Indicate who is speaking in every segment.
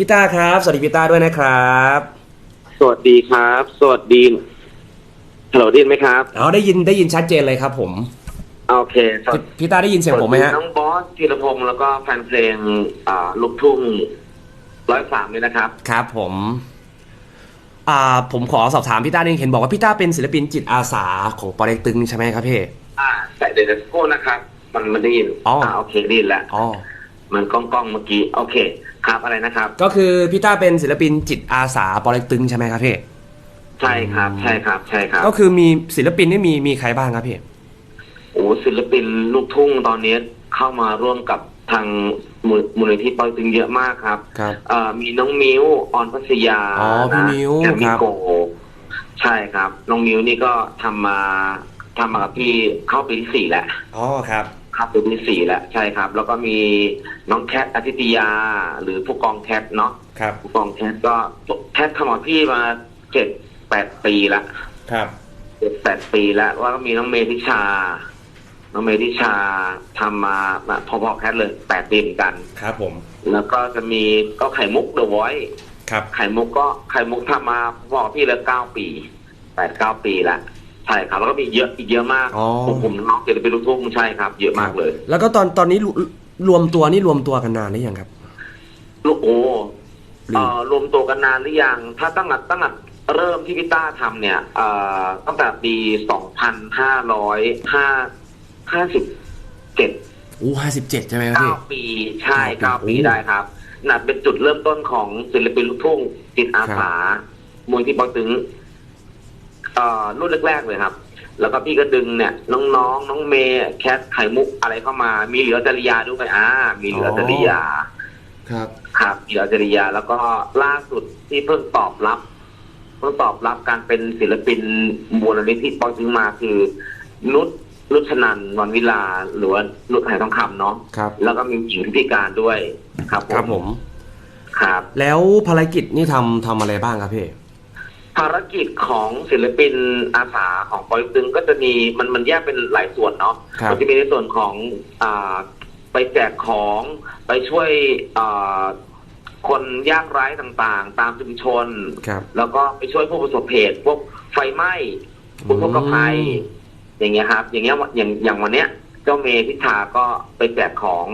Speaker 1: พี่ต้าครับ สวัสดีพี่ต้าด้วยนะครับ
Speaker 2: สวัสดีครับ สวัสดีฮัลโหลได้ยินไหมครับ
Speaker 1: เอาได้ยินได้ยินชัดเจนเลยครับ ผม
Speaker 2: โอเคสวั
Speaker 1: พี่
Speaker 2: สดี
Speaker 1: พี่ต้าได้ยินเสียงผมไหมฮะ
Speaker 2: น้องบอสธีรพงศ์แล้วก็แฟนเพลงอ่าลูกทุ่งร้อยสามเลยนะครับ
Speaker 1: ครับ ผมอ่าผมขอสอบถามพี่ต้านิดนึงเห็นบอกว่าพี่ต้าเป็นศิลปินจิตอาสาของปอเล็กตึงใช่ไหมครับพี่
Speaker 2: อ่าแต่เดี๋ยวจะโก้นะครับ มันมันได้ยิน
Speaker 1: อ๋ออ่
Speaker 2: โอเคได้ยินแล้ว
Speaker 1: อ๋อ
Speaker 2: มันก้องก้องๆเมื่อกี้โอเค ครับอะไรนะครับ
Speaker 1: ก็คือพี่ต้าเป็นศิลปินจิตอาสาปอเล็กตึงใช่ไหมครับพี่
Speaker 2: ใช่ครับใช่ครับใช่ครับ
Speaker 1: ก็คือมีศิลปินนี่มีมีใครบ้างครับพี่
Speaker 2: โอ้ศิลปินลูกทุ่งตอนนี้เข้ามาร่วมกับทางมูลมูลนิธิปอยตึงเยอะมากครับ
Speaker 1: ครับ
Speaker 2: เอ่อมีน้องมิวออนพัสยา
Speaker 1: อ๋อพี่
Speaker 2: นะ
Speaker 1: มิ้ว
Speaker 2: แกม
Speaker 1: ค
Speaker 2: มี่
Speaker 1: รับ
Speaker 2: โกใช่ครับน้องมิวนี่ก็ทำมาทำมากับพี่เข้าปีที่สี่แล้ว
Speaker 1: อ๋อครับ
Speaker 2: เข้าปีที่สี่แล้วใช่ครับ แล้วก็มีน้องแคทอาทิตยา หรือผู้กองแคทเนาะ
Speaker 1: ครับ
Speaker 2: ผู้กองแคทก็แคททำกับพี่มาเจ็ดแปดปีละ
Speaker 1: ครับ
Speaker 2: เจ็ดแปดปีแล้วว่าก็มีน้องเมธิชา น้องเมธิชาทำมาพอๆแคทเลยแปดปีเหมือนกัน
Speaker 1: ครับผม
Speaker 2: แล้วก็จะมีก็ไข่มุกเดอะไวท์
Speaker 1: ครับ
Speaker 2: ไข่มุกก็ไข่มุกทำมาบอกพี่เลยเก้าปีแปดเก้าปีละ ใช่ครับแล้วก็มีเยอะอีกเยอะมาก
Speaker 1: อ๋อ
Speaker 2: ผมผมน้องเกิดเป็นลูกทุ่งใช่ครับ เยอะมากเลย
Speaker 1: แล้วก็ตอนตอนนี้รวรวมตัวนี่รวมตัวกันนานหรือยังครับ
Speaker 2: ลูกโอ้
Speaker 1: หรือ
Speaker 2: เอ่อรวมตัวกันนานหรือยัง ถ้าตั้งแต่ตั้งแต่เริ่มที่พี่ต้าทำเนี่ยเอ่อตั้งแต่ปีสองพันห้าร้อยห้าห้าสิบเจ็ด
Speaker 1: อู้ห้าสิบเจ็ดใช่ไหมครับ
Speaker 2: เก้า
Speaker 1: พี่
Speaker 2: ปีใช่
Speaker 1: เก้า
Speaker 2: เก้า
Speaker 1: ปี
Speaker 2: ปีได้ครับนั่นเป็นจุดเริ่มต้นของศิลปินลูกทุ่งจิตอาสามูลที่ปอตึงเอ่อ รุ่นแรกๆเลยครับ แล้วก็พี่ก็ดึงเนี่ย น้องๆน้องเมย์แคทไข่มุกอะไรเข้ามา มีเหลือจริยาด้วยอ่า มีเหลือจริยา
Speaker 1: ครับ
Speaker 2: ครับมีเหลือจริยา แล้วก็ล่าสุดที่เพิ่งตอบรับเพิ่งตอบรับการเป็นศิลปินมูลนิธิปอตึงมาคือ นุชนุชนันท์วันวิลาหรือว่านุชไหทองคำเนาะ
Speaker 1: ครับ
Speaker 2: แล้วก็มีหญิงพิการด้วยครับ
Speaker 1: ครับผม
Speaker 2: ครับ
Speaker 1: แล้วภารกิจนี่ทำทำอะไรบ้างครับพี่
Speaker 2: ภารกิจของศิลปินอาสาของปอยตึงก็จะมีมันมันแยกเป็นหลายส่วนเนาะ
Speaker 1: ครับ
Speaker 2: มัจะมีในส่วนของอ่าไปแจกของไปช่วยอ่าคนยากไร้ต่างๆ ตามชุมชน
Speaker 1: ครับ
Speaker 2: แล้วก็ไปช่วยผู้ประสบเหตุพวกไฟไหม้อุทกภัย
Speaker 1: อืม
Speaker 2: อย่างเงี้ยครับ อย่างเงี้ยอย่างอย่างวันเนี้ย เจ้าเมพิธาก็ไปแจกของ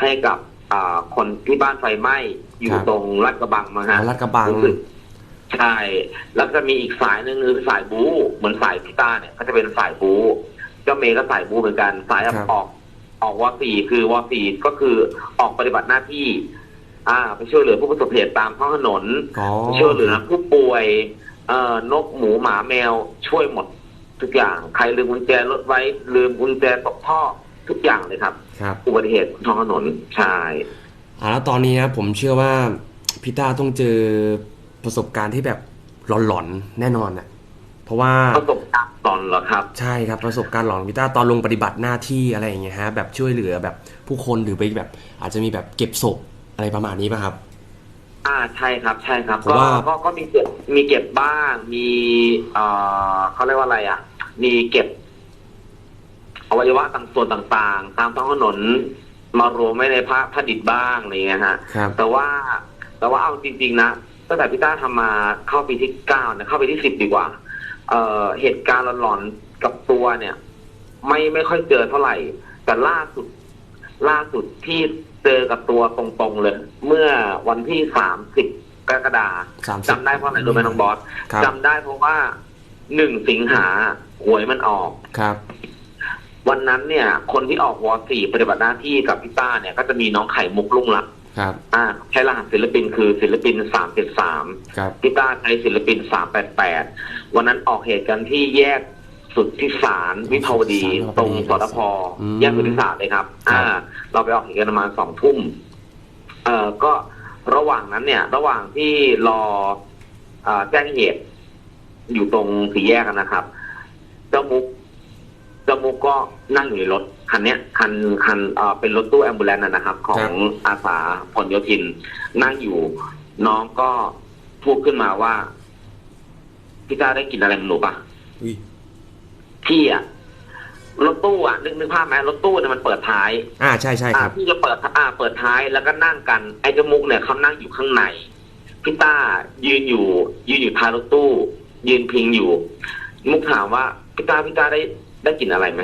Speaker 2: ให้กับอ่าคนที่บ้านไฟไหม้อยู่ตรงลาดกระบังมาฮะ
Speaker 1: ลาดกระบัง
Speaker 2: รู้สึก ใช่ แล้วจะมีอีกสายหนึ่งคือสายบู๊เหมือนสายพิต้าเนี่ยก็จะเป็นสายบู๊เจ้าเมย์ก็สายบู๊เหมือนกันสาย
Speaker 1: ครับ
Speaker 2: ออกออกวอสี่คือวอสี่ก็คือออกปฏิบัติหน้าที่ อ่า ไปช่วยเหลือผู้ประสบเหตุตามท้องถนน
Speaker 1: อ๋อ
Speaker 2: ช่วยเหลือผู้ป่วยเอ่อนกหมูหมาแมวช่วยหมดทุกอย่าง ใครลืมกุญแจรถไว้ ลืมกุญแจตกท่อทุกอย่างเลยครับ
Speaker 1: ครับ
Speaker 2: อุบัติเหตุท้องถนนใช่
Speaker 1: อ่าแล้วตอนนี้นะผมเชื่อว่าพี่ต้าต้องเจอ ประสบการณ์ที่แบบหลอนๆแน่นอนน่ะเพราะว่า
Speaker 2: ประสบการณ์ตอนเหรอครับ
Speaker 1: ใช่ครับประสบการณ์หลอนพี่ต้าตอนลงปฏิบัติหน้าที่อะไรอย่างเงี้ยฮะแบบช่วยเหลือแบบผู้คนหรือไปแบบ อาจจะมีแบบเก็บศพอะไรประมาณนี้ป่ะครับ
Speaker 2: อ่าใช่ครับ ใช่ครับ
Speaker 1: ผม
Speaker 2: ก็
Speaker 1: ว่า
Speaker 2: ก็ก็มีเก็บมีเก็บบ้าง มีเอ่อเขาเรียกว่าอะไรอะ มีเก็บอวัยวะต่างส่วนต่างๆ ตามท้องถนนมารวมไว้ในพระผดิตบ้างอะไรเงี้ยฮะ
Speaker 1: ครับ
Speaker 2: แต่ว่า แต่ว่าเอาจริงๆนะ ตั้งแต่พี่ต้าทำมาเข้าปีที่เก้าเนี่ยเข้าปีที่สิบดีกว่า เอ่อเหตุการณ์หลอนๆกับตัวเนี่ย ไม่ไม่ค่อยเจอเท่าไหร่ แต่ล่าสุด ล่าสุดที่เจอกับตัวตรงๆเลย เมื่อวันที่สามสิบกรกฎา
Speaker 1: สามสิบ
Speaker 2: จำได้เพราะอะไรรู้ไหมน้องบอส
Speaker 1: ครับ
Speaker 2: จำได้เพราะว่าหนึ่งสิงหาหวยมันออก
Speaker 1: ครับ
Speaker 2: วันนั้นเนี่ย คนที่ออกวอสี่ปฏิบัติหน้าที่กับพี่ต้าเนี่ย ก็จะมีน้องไข่มุกลุ่งหลัก
Speaker 1: ครับ
Speaker 2: อ่าใช้รหัสศิลปินคือศิลปินสามเจ็ดสาม
Speaker 1: ครับ
Speaker 2: พี่ต้าใช้ศิลปินสามแปดแปดวันนั้นออกเหตุกันที่แยกสุดที่สารวิภาวดี ตรงสตพ
Speaker 1: อืม
Speaker 2: แยกสุดที่สารเลยครับ
Speaker 1: ครับ
Speaker 2: อ่า เราไปออกเหตุกันประมาณสองทุ่มเอ่อก็ระหว่างนั้นเนี่ย ระหว่างที่รอเอ่อแจ้งเหตุอยู่ตรงสี่แยกกันนะครับ เจ้ามุก เจ้ามุกก็นั่งอยู่ในรถคันเนี้ยคันคันเอ่อเป็นรถตู้แอมบูเลนนะครับ ของอาสาพลโยธิน นั่งอยู่น้องก็พูดขึ้นมาว่า พี่ต้าได้กลินอะไรมันหนูปะ
Speaker 1: อุ้ย
Speaker 2: พี่อะรถตู้อะนึกนึกภาพไหมรถตู้เนี่ยมันเปิดท้าย
Speaker 1: อ่าใช่ใช่
Speaker 2: อ่า
Speaker 1: ครับ
Speaker 2: พี่จะเปิดอ่าเปิดท้ายแล้วก็นั่งกันไอ้เจ้ามุกเนี่ยเขานั่งอยู่ข้างในพี่ต้ายืนอยู่ ยืนอยู่ท้ายรถตู้ ยืนพิงอยู่ มุกถามว่าพี่ต้าพี่ต้าได้ ได้กลิ่นอะไรไหม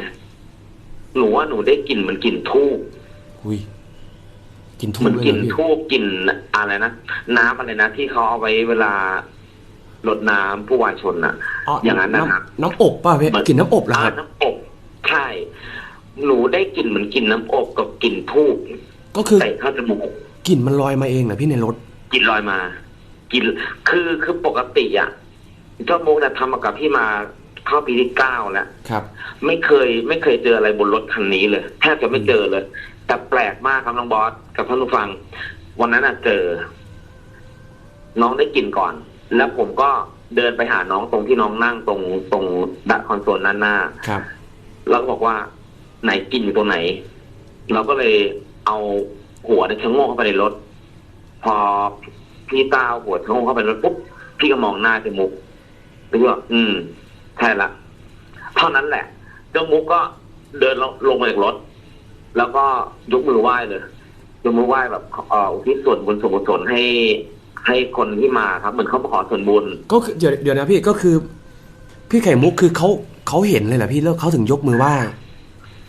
Speaker 2: หนูว่าหนูได้กลิ่นเหมันกลิ่นทูบ
Speaker 1: อุ้ยกินทู
Speaker 2: เหมื
Speaker 1: บ
Speaker 2: อน
Speaker 1: เลย
Speaker 2: กลิ่น
Speaker 1: เหรอพี่
Speaker 2: ทูบกลิ่นอะไรนะน้ำอะไรนะที่เขาเอาไว้เวลารดน้ำผู้วายชนน่ะ อย่างนั้นนะครับำ
Speaker 1: น้ำอบป่ะพี่
Speaker 2: เหมือน
Speaker 1: กลินน้ำอบเหรอครับ
Speaker 2: อ่าน้ำอบใช่หนูได้กลิ่นเหมือนกลิ่นน้ำอบกับกลิ่นทูบ
Speaker 1: ก็คือ
Speaker 2: ใส่เข้าจมูก
Speaker 1: กลิ่นมันลอยมาเองเหรอพี่ในรถ
Speaker 2: กลิ่นลอยมากลิ่นคือคือปกติอะเจ้ามุกเนี่ยทำมากับพี่มา เข้าปีที่เก้าแล้ว
Speaker 1: ครับ
Speaker 2: ไม่เคยไม่เคยเจออะไรบนรถคันนี้เลยแทบจะไม่เจอเลย แต่แปลกมากครับน้องบอสกับท่านผู้ฟัง วันนั้นอะเจอ น้องได้กลิ่นก่อน แล้วผมก็เดินไปหาน้องตรงที่น้องนั่งตรงตรงดักคอนโซลด้านหน้า
Speaker 1: ครับ
Speaker 2: แล้วก็บอกว่าไหนกลินอยู่ตรงไหน เราก็เลยเอาหัวเนี่ยชะโงกเข้าไปในรถ พอพี่ตาเอาหัวชะโงกเข้าไปในรถปุ๊บพี่ก็มองหน้าเจมุกแล้วก็อืม ใช่ละเท่านั้นแหละเจ้ามุกก็เดินลงลงมาจากรถ แล้วก็ยกมือไหว้เลยยกมือไหว้แบบเอ่ออุทิศส่วนบุญส่วนกุศลให้ ให้คนที่มาครับ เหมือนเขามาขอส่วนบุญ
Speaker 1: ก็คือเดี๋ยวเดี๋ยวนะพี่ก็คือ พี่ไข่มุกคือเขาเขาเห็นเลยเหรอพี่แล้วเขาถึงยกมือไหว้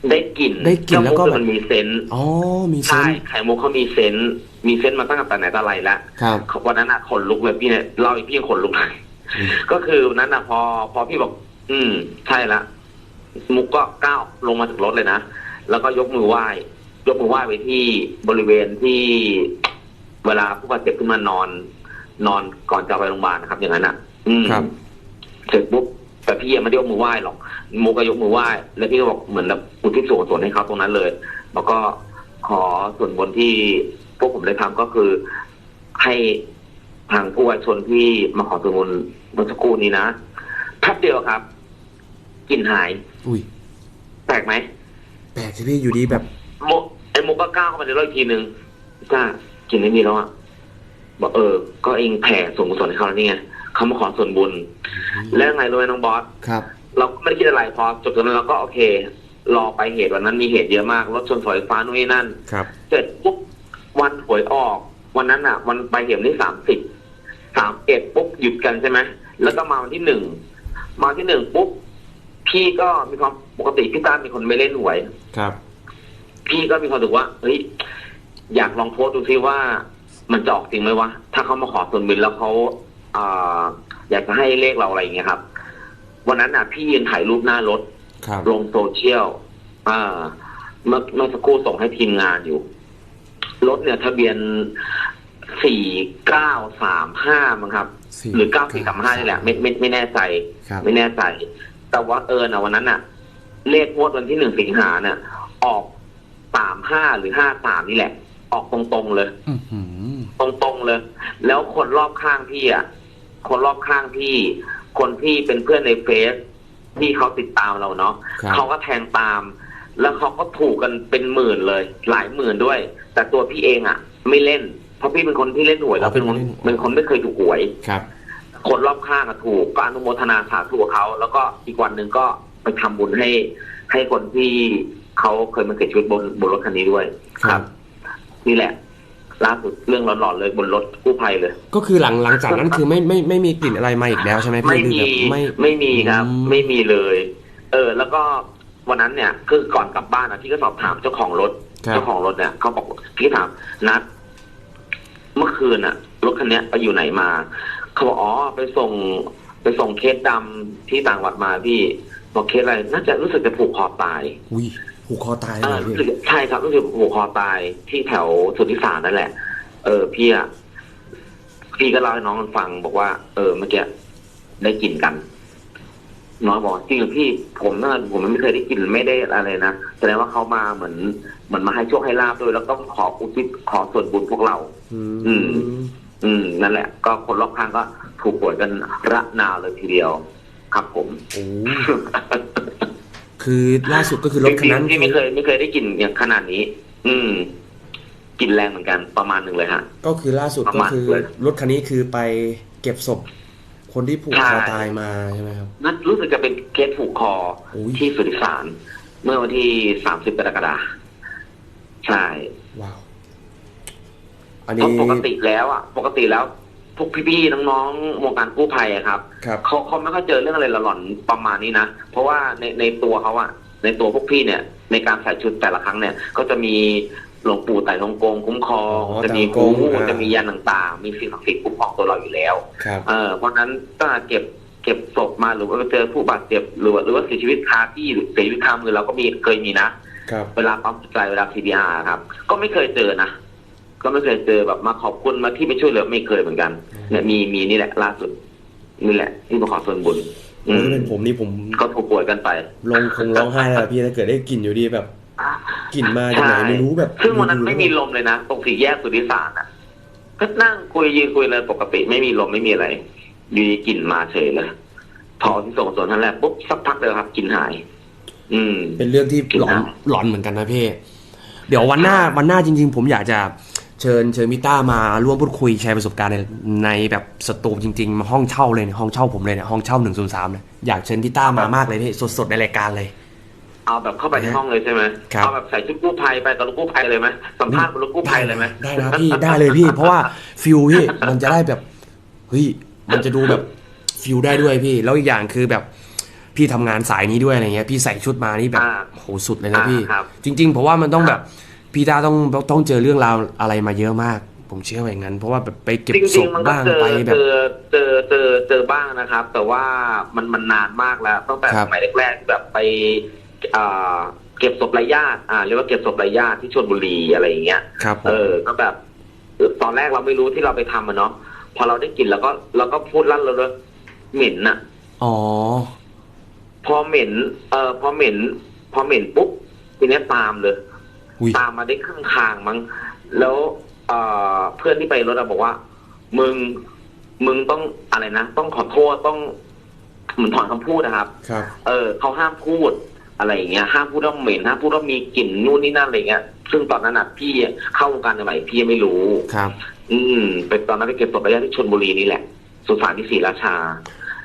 Speaker 2: ได้กลิ่น
Speaker 1: ได้กลิ่นแล้วก็
Speaker 2: เจ้ามุ
Speaker 1: แบบ
Speaker 2: มันมีเซนส์
Speaker 1: อ๋อมีเซ
Speaker 2: ใช่
Speaker 1: นส์
Speaker 2: ไข่มุกเขามีเซนส์มีเซนส์มาตั้งแต่ไหนแต่ไรแล้ว
Speaker 1: ครับ
Speaker 2: วันนั้นอะขนลุกเลยพี่เนี่ยเล่าให้พี่ยังขนลุกเลย
Speaker 1: อืม
Speaker 2: ก็คือวันนั้นอะพอ พอพี่บอก อืม ใช่ละมุกก็ก้าวลงมาจากรถเลยนะ แล้วก็ยกมือไหว้ ยกมือไหว้ไว้ที่บริเวณที่เวลาผู้บาดเจ็บขึ้นมานอน นอนก่อนจะไปโรงพยาบาลนะครับ อย่างนั้นอะอืม
Speaker 1: ครับ
Speaker 2: เสร็จปุ๊บแต่พี่ยังไม่ได้ยกมือไหว้หรอกมุกก็ยกมือไหว้ แล้วพี่ก็บอกเหมือนแบบอุทิศส่วนกุศลให้เขาตรงนั้นเลย แล้วก็ขอส่วนบนที่พวกผมได้ทำก็คือให้ ทางผู้วายชนที่มาขอส่วนบนเมื่อสักครู่นี้นะแป๊บเดียวครับกลิ่นหาย
Speaker 1: อุ้ย
Speaker 2: แปลกไหม
Speaker 1: แปลกสิพี่อยู่ดีแบบ
Speaker 2: โมไอ้มุกก็ก้าวเข้ามาในรถอีกทีหนึ่งจ้ากลิ่นไม่มีแล้วอะบอกเออ ก็เองแผ่ส่วนกุศลให้เขาแล้วนี่ไงเขามาขอส่วนบุญ แล้วยังไงรู้ไหมน้องบอส
Speaker 1: ครับ
Speaker 2: เราก็ไม่ได้คิดอะไรพอจบตรงนั้นเราก็โอเค รอไปเหตุวันนั้นมีเหตุเยอะมากรถชนเสาไฟฟ้านู่นนี่นั่น
Speaker 1: ครับ
Speaker 2: เสร็จปุ๊บวันหวยออก วันนั้นอะ วันไปเหตุที่สามสิบ สามเอ็ดปุ๊บหยุดกันใช่ไหมแล้วก็มาวันที่หนึ่งมาวันที่หนึ่งปุ๊บพี่ก็มีความปกติพี่ตาเป็นคนไม่เล่นหวย
Speaker 1: ครับ
Speaker 2: พี่ก็มีความรู้สึกว่าเฮ้ยอยากลองโพสต์ดูซิว่า มันจะออกจริงไหมวะถ้าเขามาขอส่วนบุญแล้วเขาอ่าอยากจะให้เลขเราอะไรอย่างเงี้ยครับ วันนั้นน่ะ พี่ยืนถ่ายรูปหน้ารถ
Speaker 1: ครับ
Speaker 2: ลงโซเชียลอ่าเมื่อเมื่อสักครู่ส่งให้ทีมงานอยู่รถเนี่ย ทะเบียน สี่เก้าสามห้ามั้งครับ
Speaker 1: สี่
Speaker 2: หรือเก้าสี่สามห้านี่แหละไม่ไม่ไม่แน่ใจ
Speaker 1: ครับ
Speaker 2: ไม่แน่ใจ แต่ว่าเออนะวันนั้นน่ะ เลขงวดวันที่หนึ่งสิงหาเนี่ยออกสามห้าหรือห้าสามนี่แหละ ออกตรงๆเลย
Speaker 1: อื้อหือ
Speaker 2: ตรงๆเลย แล้วคนรอบข้างพี่อะคนรอบข้างพี่ คนที่เป็นเพื่อนในเฟซที่เขาติดตามเราเนาะ
Speaker 1: ครับ
Speaker 2: เขาก็แทงตาม แล้วเขาก็ถูกกันเป็นหมื่นเลย หลายหมื่นด้วย แต่ตัวพี่เองอะ ไม่เล่นเพ ราะพี่เป็นคนที่เล่นหวยแล้วเป็นคนเป็นคนไม่เคยถูกหวย
Speaker 1: ครับ
Speaker 2: คนรอบข้างอะถูกก็อนุโมทนาสาธุกับเขาแล้วก็อีกวันหนึ่งก็ไปทำบุญให้ ให้คนที่เขาเคยมาเสียชีวิตบนบนรถคันนี้ด้วย
Speaker 1: ครับ
Speaker 2: นี่แหละล่าสุดเรื่องหลอนๆเลยบนรถกู้ภัยเลย
Speaker 1: ก็คือหลังหลังจากนั้นคือไม่ไม่ไม่มีกลิ่นอะไรมาอีกแล้วใช่ไหมพี่
Speaker 2: ไม่
Speaker 1: หรือ
Speaker 2: มี
Speaker 1: แบบไม่
Speaker 2: ไม่มีครับ
Speaker 1: อืม
Speaker 2: ไม่มีเลย เออ แล้วก็วันนั้นเนี่ย คือก่อนกลับบ้านนะพี่ก็สอบถามเจ้าของรถ
Speaker 1: ครับ
Speaker 2: เจ้าของรถเนี่ยเขาบอกพี่ถามนัด เมื่อคืนอะรถคันเนี้ยไปอยู่ไหนมา เขาบอกอ๋อไปส่ง ไปส่งเคสดำที่ต่างจังหวัดมาพี่บอกเคสอะไร น่าจะรู้สึกจะผูกคอตาย
Speaker 1: อุ้ยผูกคอตายเล
Speaker 2: เอยอ
Speaker 1: เหรอ
Speaker 2: รู้
Speaker 1: พี่
Speaker 2: สึกใช่ครับรู้สึกผูกคอตายที่แถวสุทธิสารนั่นแหละ เออพี่อะพี่ก็เล่าให้น้องมันฟัง บอกว่า เออเมื่อกี้ได้กลิ่นกัน น้องบอกจริงเหรอพี่ผมน่ะผมไม่เคยได้กลิ่นไม่ได้อะไรนะแสดงว่าเขามาเหมือน เหมือนมาให้โชคให้ลาบด้วย แล้วก็ขออุทิศขอส่วนบุญพวกเรา
Speaker 1: อื
Speaker 2: อื
Speaker 1: ม
Speaker 2: อืม นั่นแหละ ก็คนรอบข้างก็ถูกหวยกันระนาวเลยทีเดียว ครับผม
Speaker 1: โอ้คือล่าสุดก็คือรถคันนั้น
Speaker 2: จริงๆที่ไม่เคยไม่เคยได้กลิ่นอย่างขนาดนี้ อืมกลิ่นแรงเหมือนกันประมาณหนึ่งเลยฮะ
Speaker 1: ก็คือล่าสุด
Speaker 2: ประ
Speaker 1: ก็
Speaker 2: มาณ
Speaker 1: คือ
Speaker 2: เลย
Speaker 1: รถคันนี้คือไปเก็บศพคนที่ผูกคอ
Speaker 2: ใช่
Speaker 1: ตายมาใช่ไหมครับ
Speaker 2: นั่นรู้สึกจะเป็นเคสผูกคอ
Speaker 1: โอ้ย
Speaker 2: ที่สุริสาร เมื่อวันที่สามสิบกรกฎาคม ใช่
Speaker 1: ว้าวอัน
Speaker 2: เพ
Speaker 1: นี้
Speaker 2: ราะปกติแล้วอะ ปกติแล้วพวกพี่ๆน้องๆวงการกู้ภัยอะครับ
Speaker 1: ครับ
Speaker 2: เขาเขาไม่ค่อยเจอเรื่องอะไรหลอนๆประมาณนี้นะเพราะว่าในในตัวเขาอะในตัวพวกพี่เนี่ย ในการใส่ชุดแต่ละครั้งเนี่ย ก็จะมีหลวงปู่ไต่ทองกงคุ้มครอง
Speaker 1: อ๋อ
Speaker 2: จะมี
Speaker 1: ไต่ท
Speaker 2: กู
Speaker 1: องกงอ่า
Speaker 2: จะมียันต่างๆ มีสิ่งศักดิ์สิทธิ์คุ้มครองตัวเราอยู่แล้ว
Speaker 1: ครับ
Speaker 2: เออเพราะฉะนั้นถ้าเก็บเก็บศพมาหรือว่าไปเจอผู้บาดเจ็บหรือว่าหรือว่าเสียชีวิตคาที่หรือเสียชีวิตคามือเราก็มีเคยมีนะ
Speaker 1: ครับ
Speaker 2: เวลาปั๊มหัวใจเวลา CPR ครับ ก็ไม่เคยเจอนะ ก็ไม่เคยเจอแบบมาขอบคุณมาที่ไปช่วยเหลือไม่เคยเหมือนกันเนี่ยมีมีนี่แหละ ล่าสุดนี่แหละ ที่มาขอส่วนบุญอืม
Speaker 1: ถ้าเป็นผมนี่ผม
Speaker 2: ก็ถูกป่วยกันไป
Speaker 1: ลงคงร้องไห้แล้วล่ะพี่ถ้าเกิดได้กลิ่นอยู่ดีแบบกลิ่นมาจากไหนไม่รู้แบบ
Speaker 2: ซึ่งวันนั้นไม่มีลมเลยนะตรงสี่แยกสุทธิสารอะก็นั่งคุยยืนคุยเลยปกติไม่มีลมไม่มีอะไรอยู่ดีกลิ่นมาเฉยเลยพอที่ส่งสวนท่านแรกปุ๊บสักพักเลยครับกลิ่นหายอืม
Speaker 1: เป็นเรื่องที่หลอน
Speaker 2: ครับ
Speaker 1: หลอนเหมือนกันนะพี่เดี๋ยววันหน้าวันหน้าจริง ๆ ผมอยากจะเชิญเชิญมิต้ามาร่วมพูดคุยแชร์ประสบการณ์ในในแบบสตูจริงๆมาห้องเช่าเลยเนี่ยห้องเช่าผมเลยเนี่ยห้องเช่าหนึ่งศูนย์สามเนี่ยอยากเชิญพี่ต้ามามากเลยพี่สดๆในรายการเลย
Speaker 2: เอาแบบเข้าไปในห้องเลยใช่ไหม
Speaker 1: ครับ
Speaker 2: เอาแบบใส่ชุดกู้ภัยไปกับรถกู้ภัยเลยไหมสัมภาษณ์บนรถกู้ภัยเลยไหม
Speaker 1: ได้นะพี่ได้เลยพี่ เพราะว่าฟิลพี่มันจะได้แบบเฮ้ยมันจะดูแบบฟิลได้ด้วยพี่ แล้วอีกอย่างคือแบบ พี่ทำงานสายนี้ด้วยอะไรเงี้ยพี่ใส่ชุดมานี่แบบ
Speaker 2: อ่า
Speaker 1: โหสุดเลยนะพี่
Speaker 2: อ่าครับ
Speaker 1: จริง ๆ เพราะว่ามันต้อง
Speaker 2: ค
Speaker 1: แบ
Speaker 2: รับบ
Speaker 1: พี่ตาต้องต้องเจอเรื่องราวอะไรมาเยอะมาก ผมเชื่อว่าอย่างนั้น เพราะว่าแบบไปเก็บ
Speaker 2: จ
Speaker 1: ศ
Speaker 2: ริง
Speaker 1: พ
Speaker 2: ๆมันก็
Speaker 1: บ้าง
Speaker 2: เจอ
Speaker 1: ไปแบ
Speaker 2: เจ
Speaker 1: บ
Speaker 2: อเจอเจอเจอบ้างนะครับ แต่ว่ามันมันนานมากแล้วตั้งแต่
Speaker 1: ครั
Speaker 2: ส
Speaker 1: บ
Speaker 2: มัยแรกๆที่แบบไปอ่าเก็บศพไร้ญาติอ่าเรียกว่าเก็บศพไร้ญาติที่ชลบุรีอะไรอย่างเงี้ย
Speaker 1: ครับผ
Speaker 2: เอ
Speaker 1: ม
Speaker 2: อก็แบบตอนแรกเราไม่รู้ที่เราไปทำอะเนาะพอเราได้กลิ่นแล้วก็เราก็พูดลั่นเลยว่าเหม็นน่ะ
Speaker 1: อ๋อ
Speaker 2: พอเหม็น เออพอเหม็น พอเหม็นปุ๊บทีเนี้ยตามเลย
Speaker 1: อุ้ย
Speaker 2: ตามมาได้ครึ่งทางมั้งแล้วเอ่อเพื่อนที่ไปรถอะบอกว่า มึงมึงต้องอะไรนะต้องขอโทษต้องเหมือนถอนคำพูดนะครับ
Speaker 1: ครับ
Speaker 2: เออเขาห้ามพูดอะไรอย่างเงี้ยห้ามพูดว่าเหม็นห้ามพูดว่ามีกลิ่นนู่นนี่นั่นอะไรเงี้ยซึ่งตอนนั้นอะพี่เข้าวงการใหม่ๆพี่ยังไม่รู้
Speaker 1: ครับ
Speaker 2: อืมเป็นตอนนั้นไปเก็บศพระยะที่ชนบุรีนี่แหละ สุสานที่ศรีราชา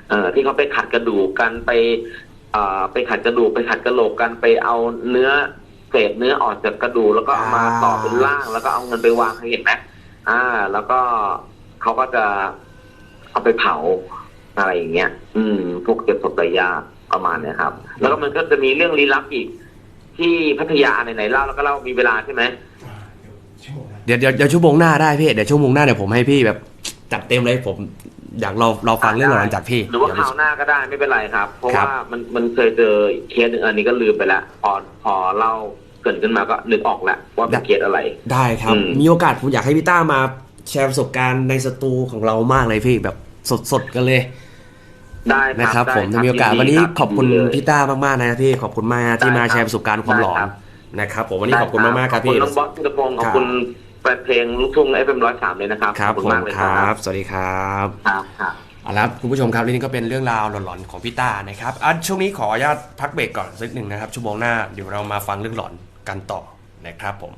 Speaker 2: เอ่อที่เขาไปขัดกระดูกกันไปเอ่อ ไปขัดกระดูกไปขัดกระโหลกกันไปเอาเนื้อเศษเนื้อออกจากกระดูกแล้วก็เอามาต่อเป็นร่าง แล้วก็เอาเงินไปวางเคยเห็นไหมอ่า แล้วก็เขาก็จะเอาไปเผาอะไรอย่างเงี้ย อืม พวกเก็บศพระยะประมาณเนี้ยครับ แล้วก็มันก็จะมีเรื่องลี้ลับอีก ที่พัทยาไหนๆเล่าแล้วก็เล่ามีเวลาใช่ไหม
Speaker 1: เดี๋ยวเดี๋ยวเดี๋ยวชั่วโมงหน้าได้พี่เดี๋ยวชั่วโมงหน้าเดี๋ยวผมให้พี่แบบจัดเต็มเลยผม อยากเราเราฟังเรื่องราวจากพี่
Speaker 2: หรือว่า
Speaker 1: เดี๋ยว
Speaker 2: คราวหน้าก็ได้ไม่เป็นไรครับ เพราะ
Speaker 1: ครับ
Speaker 2: ว่ามันมันเคยเจอเคสหนึ่งอันนี้ก็ลืมไปแล้วพอพอเล่าเกรินขึ้นมาก็นึกออกแล้วว่าเป็นเคสอะไร
Speaker 1: ได้ครับ
Speaker 2: อืม
Speaker 1: มีโอกาสผมอยากให้พี่ต้ามาแชร์ประสบการณ์ในสตูของเรามากเลยพี่แบบสดๆกันเลย
Speaker 2: ได้ค
Speaker 1: นะค
Speaker 2: รั
Speaker 1: รั
Speaker 2: บบได้
Speaker 1: ผม
Speaker 2: ค
Speaker 1: ถ้า
Speaker 2: รับ
Speaker 1: มีโอกาส
Speaker 2: ยิดี
Speaker 1: วันนี้
Speaker 2: รับ
Speaker 1: ขอบคุณ
Speaker 2: ยินดีเลย
Speaker 1: พี่ต้ามากๆนะพี่ขอบคุณมากนะที่
Speaker 2: ได้
Speaker 1: มา
Speaker 2: ครับ
Speaker 1: แชร์ประสบการณ์ความหลอน
Speaker 2: ได้ครับ
Speaker 1: นะครับผมวันนี้ขอบคุณมากๆครับ
Speaker 2: ขอบคุ
Speaker 1: พี่
Speaker 2: ณน้องบอสสิงคโปร์ขอบ
Speaker 1: ครับ
Speaker 2: คุณ แฟนเพลงลูกทุ่งเอฟเอ็มร้อยสามเลยนะครับ
Speaker 1: ครับ
Speaker 2: ขอบ
Speaker 1: ผ
Speaker 2: คุณ
Speaker 1: ม
Speaker 2: มากเลย
Speaker 1: ค
Speaker 2: ค
Speaker 1: รั
Speaker 2: รั
Speaker 1: บบสวัสดีครับ
Speaker 2: ครับครับ
Speaker 1: เอาละครับคุณผู้ชมครับนี่ก็เป็นเรื่องราวหลอนๆของพี่ต้านะครับอะช่วงนี้ขออนุญาตพักเบรกก่อนสักหนึ่งนะครับชั่วโมงหน้าเดี๋ยวเรามาฟังเรื่องหลอนกันต่อนะครับผม